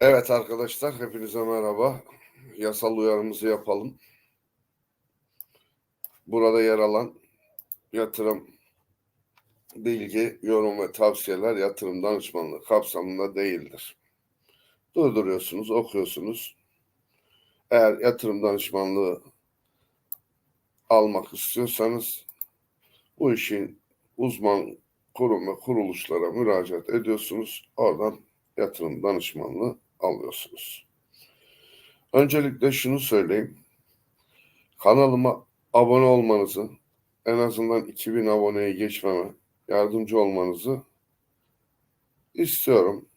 Evet arkadaşlar, hepinize merhaba. Yasal uyarımızı yapalım. Burada yer alan yatırım, bilgi, yorum ve tavsiyeler yatırım danışmanlığı kapsamında değildir. Durduruyorsunuz, okuyorsunuz. Eğer yatırım danışmanlığı almak istiyorsanız bu işin uzman kurum ve kuruluşlara müracaat ediyorsunuz. Oradan yatırım danışmanlığı alıyorsunuz. Öncelikle şunu söyleyeyim. Kanalıma abone olmanızı, en azından 2000 aboneye geçmeme yardımcı olmanızı istiyorum.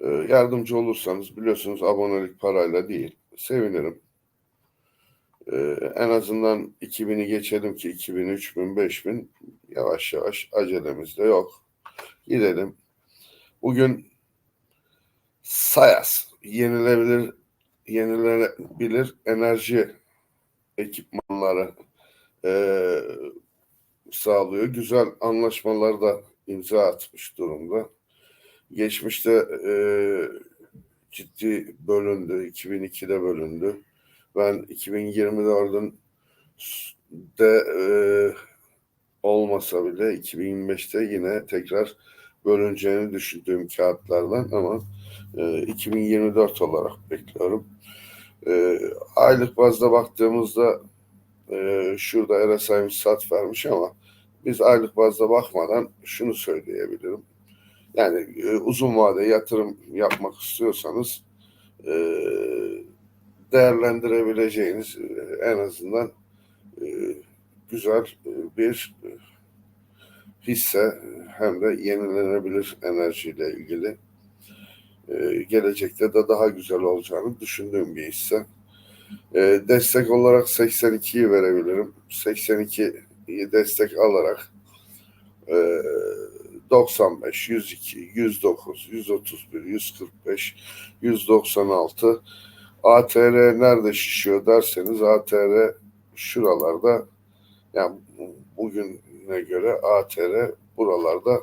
Ee, yardımcı olursanız biliyorsunuz abonelik parayla değil. Sevinirim. Ee, en azından 2000'i geçelim ki 2000, 3000, 5000 yavaş yavaş acelemiz de yok. Gidelim. Bugün Sayas yenilebilir yenilenebilir enerji ekipmanları eee, sağlıyor. Güzel anlaşmalar da imza atmış durumda. Geçmişte eee, ciddi bölündü. 2002'de bölündü. Ben 2024'ün de eee, olmasa bile 2025'te yine tekrar bölüneceğini düşündüğüm kağıtlardan ama e, 2024 olarak bekliyorum. E, aylık bazda baktığımızda e, şurada RSI'miz sat vermiş ama biz aylık bazda bakmadan şunu söyleyebilirim. Yani e, uzun vade yatırım yapmak istiyorsanız e, değerlendirebileceğiniz e, en azından e, güzel e, bir e, hisse hem de yenilenebilir enerjiyle ilgili e, gelecekte de daha güzel olacağını düşündüğüm bir hisse. E, destek olarak 82'yi verebilirim. 82'yi destek alarak e, 95, 102, 109, 131, 145, 196 ATR nerede şişiyor derseniz ATR şuralarda yani bugüne göre ATR buralarda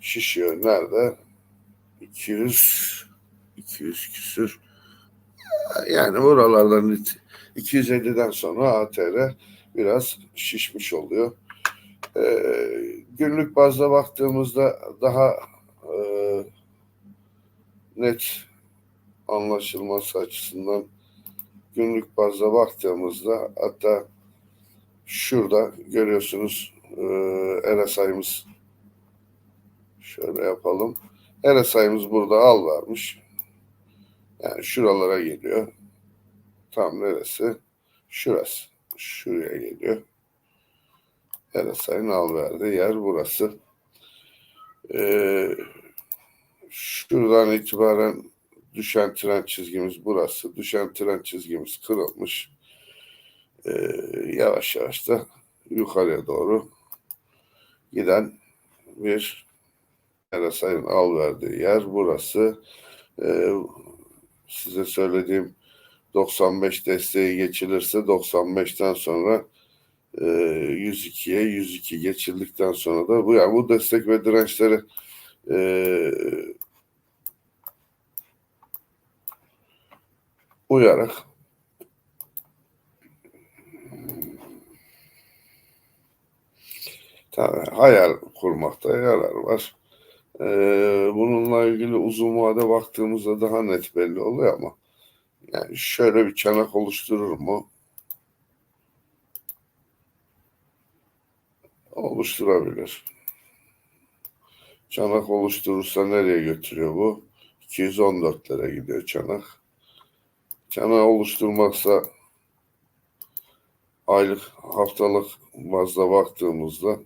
şişiyor. Nerede? 200 200 küsür yani buralardan 250'den sonra ATR biraz şişmiş oluyor. Ee, günlük bazda baktığımızda daha e, net anlaşılması açısından günlük bazda baktığımızda hatta şurada görüyorsunuz e, RSI'miz şöyle yapalım. RSI'miz burada al vermiş. Yani şuralara geliyor. Tam neresi? Şurası. Şuraya geliyor. RSI'nin al verdiği yer burası. Ee, şuradan itibaren düşen tren çizgimiz burası. Düşen tren çizgimiz kırılmış. Ee, yavaş yavaş da yukarıya doğru giden bir RSI'nin al verdiği yer burası. Ee, size söylediğim 95 desteği geçilirse 95'ten sonra e, 102'ye 102 geçildikten sonra da bu yani bu destek ve dirençleri e, uyarak tabii hayal kurmakta yarar var. Ee, bununla ilgili uzun vade baktığımızda daha net belli oluyor ama yani şöyle bir çanak oluşturur mu? Oluşturabilir. Çanak oluşturursa nereye götürüyor bu? 214'lere gidiyor çanak. Çanak oluşturmaksa aylık haftalık bazda baktığımızda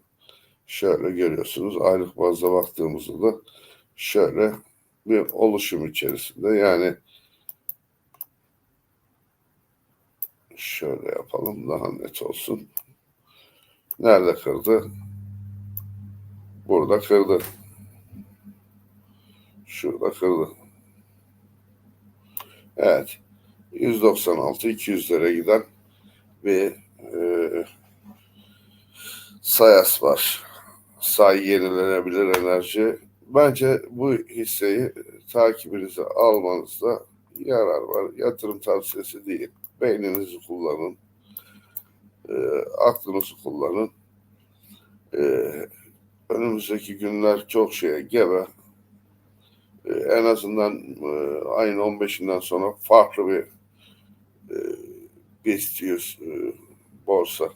şöyle görüyorsunuz. Aylık bazda baktığımızda da şöyle bir oluşum içerisinde. Yani şöyle yapalım daha net olsun. Nerede kırdı? Burada kırdı. Şurada kırdı. Evet. 196 200'lere giden bir e, Sayas var. Say yenilenebilir enerji. Bence bu hisseyi takibinizi almanızda yarar var. Yatırım tavsiyesi değil. Beyninizi kullanın. E, aklınızı kullanın. E, önümüzdeki günler çok şeye gebe. E, en azından e, ayın 15'inden sonra farklı bir e, BIST 100 e, borsa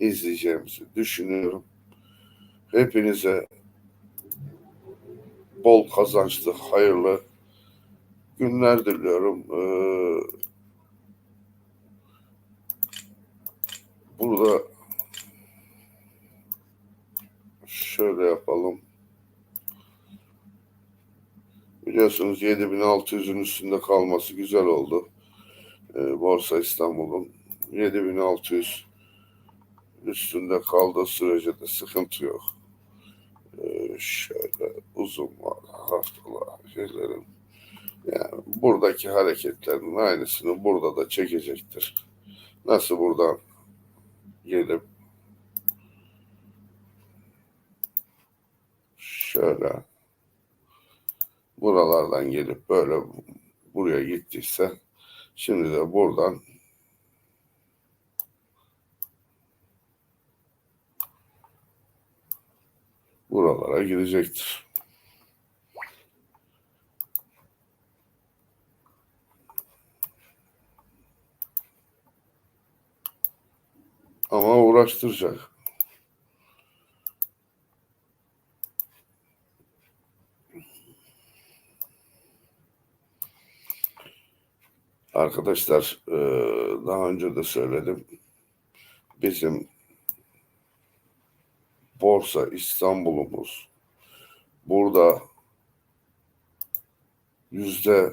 izleyeceğimizi düşünüyorum. Hepinize bol kazançlı, hayırlı günler diliyorum. Ee, burada şöyle yapalım. Biliyorsunuz 7600'ün üstünde kalması güzel oldu. Ee, Borsa İstanbul'un 7600 üstünde kaldığı sürece de sıkıntı yok. Şöyle uzun var haftalar şeylerin. Yani buradaki hareketlerin aynısını burada da çekecektir. Nasıl buradan gelip şöyle buralardan gelip böyle buraya gittiyse şimdi de buradan buralara gidecektir. Ama uğraştıracak. Arkadaşlar eee, daha önce de söyledim. Bizim Borsa İstanbul'umuz burada yüzde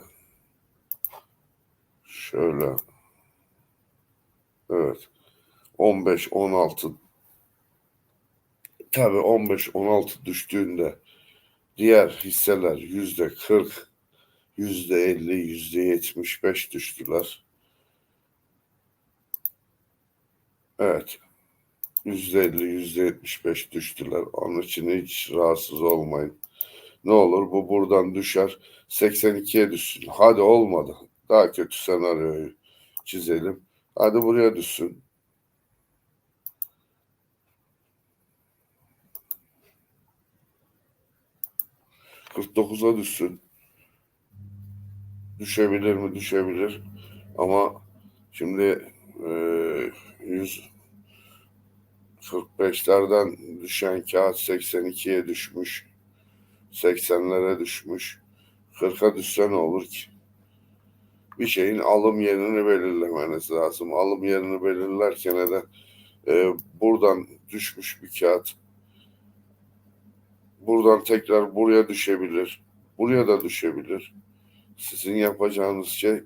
şöyle evet 15-16 tabi 15-16 düştüğünde diğer hisseler yüzde 40 yüzde 50 yüzde 75 düştüler. Evet. Yüzde 50, yüzde 75 düştüler. Onun için hiç rahatsız olmayın. Ne olur bu buradan düşer. 82'ye düşsün. Hadi olmadı. Daha kötü senaryoyu çizelim. Hadi buraya düşsün. ...49'a düşsün. Düşebilir mi? Düşebilir. Ama şimdi e, 100 45'lerden düşen kağıt 82'ye düşmüş. 80'lere düşmüş. 40'a düşse ne olur ki? Bir şeyin alım yerini belirlemeniz lazım. Alım yerini belirlerken de e, buradan düşmüş bir kağıt buradan tekrar buraya düşebilir. Buraya da düşebilir. Sizin yapacağınız şey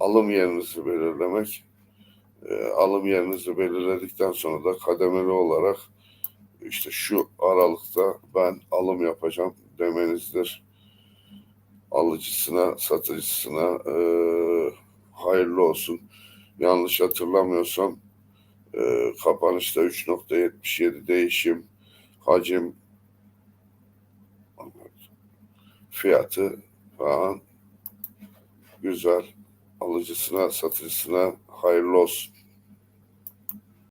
alım yerinizi belirlemek. E, alım yerinizi belirledikten sonra da kademeli olarak işte şu aralıkta ben alım yapacağım demenizdir. Alıcısına, satıcısına e, hayırlı olsun. Yanlış hatırlamıyorsam e, kapanışta 3.77 değişim, hacim, fiyatı falan güzel. Alıcısına, satıcısına hayırlı olsun.